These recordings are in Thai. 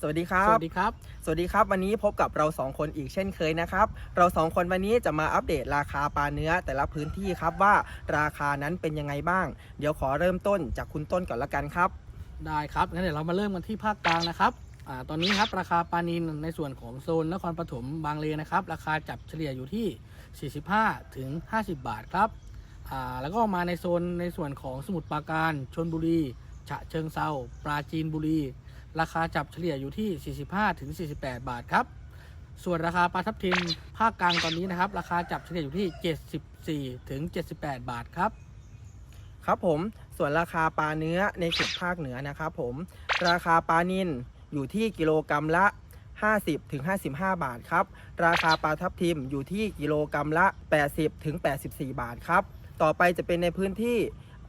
สวัสดีครับ สวัสดีครับ สวัสดีครับ วันนี้พบกับเราสองคนอีกเช่นเคยนะครับ เราสองคนวันนี้จะมาอัปเดตราคาปลาเนื้อแต่ละพื้นที่ครับว่าราคานั้นเป็นยังไงบ้าง เดี๋ยวขอเริ่มต้นจากคุณต้นก่อนละกันครับ ได้ได้ครับ งั้นเดี๋ยวเรามาเริ่มกันที่ภาคกลางนะครับอ่าตอนนี้ครับราคาปลานินในส่วนของโซนนครปฐมบางเลนนะครับ ราคาจับเฉลี่ยอยู่ที่ 45 ถึง 50 บาทครับอ่าแล้วก็มาในโซนในส่วนของสมุทรปราการชนบุรี ฉะเชิงเซาปราจีนบุรี ราคาจับเฉลี่ยอยู่ที่ 45-48 บาทครับ ส่วนราคาปลาทับทิมภาคกลางตอนนี้นะครับ ราคาจับเฉลี่ยอยู่ที่ 74-78 บาทครับ ครับผมส่วนราคาปลาเนื้อในเขตภาคเหนือนะครับผม ราคาปลานินอยู่ที่กิโลกรรัมละ 50ถึง55 บาทครับ ราคาปลาทับทิมอยู่ที่กิโลกรรัมละ 80ถึง84 บาทครับ ต่อไปจะเป็นในพื้นที่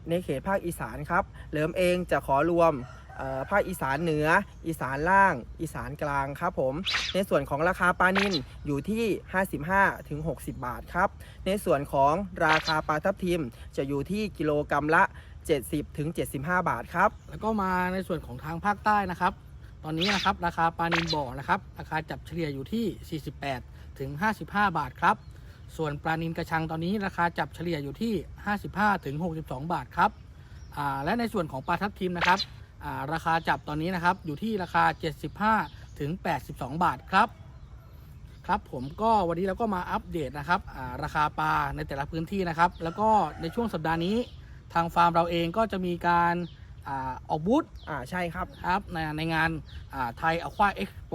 ในเขตภาคอีสานครับ เหลิมเองจะขอรวม ภาคอีสานเหนือ อีสานล่าง อีสานกลางครับผม ในส่วนของราคาปลานินอยู่ที่ 55ถึง60 บาทครับ ในส่วนของราคาปลาทับทิมจะอยู่ที่กิโลกรรัมละ 70ถึง75 บาทครับ แล้วก็มาในส่วนของทางภาคใต้นะครับ ตอนนี้นะครับราคาปลานินบ่อนะครับ ราคาจับเฉลี่ยอยู่ที่ 48ถึง55 บาทครับ ส่วนปลานินกระชังตอนนี้ราคาจับเฉลี่ยอยู่ที่ 55ถึง62 บาทครับและในส่วนของปลาทับทิมนะครับ ราคาจับตอนนี้นะครับอยู่ที่ราคา 75 ถึง 82 บาทครับ ครับผมก็วันนี้เราก็มาอัปเดตนะครับอ่าราคาปลาในแต่ละพื้นที่นะครับ แล้วก็ในช่วงสัปดาห์นี้ทางฟาร์มเราเองก็จะมีการอาออกบูธอ่าใช่ครับครับในในงานไทยอควาเอ็กซ์โป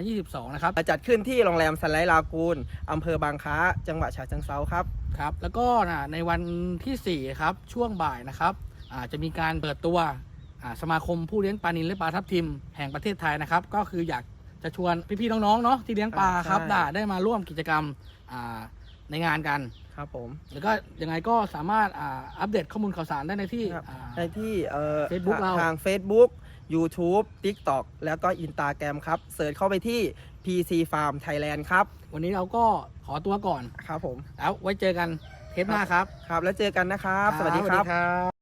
2022 นะครับ จัดขึ้นที่โรงแรมสันไลท์ลากูนอำเภอบางค้า จังหวัดฉะเชิงเซาครับครับ แล้วก็นะในวันที่ 4 ครับ ช่วงบ่ายนะครับอ่าจะมีการเปิดตัวอ่า สมาคมผู้เลี้ยงปลานิลและปลาทับทิมแห่งประเทศไทยนะครับ ก็คืออยากจะชวนพี่ๆน้องๆเนาะที่เลี้ยงปลาอ่าใช่ครับได้ได้มาร่วมกิจกรรมอ่าในงานกันครับผมแล้วก็ยังไงก็สามารถอ่าอัปเดตข้อมูลข่าวสารได้ในที่ครับอ่าในที่เอ่อ Facebook เราทาง Facebook YouTube TikTok แล้วก็ Instagram ครับเสิร์ชเข้าไปที่ PC Farm Thailand ครับ วันนี้เราก็ขอตัวก่อนครับผม แล้วไว้เจอกันเทปหน้าครับ ครับ แล้วเจอกันนะครับ สวัสดีครับครับ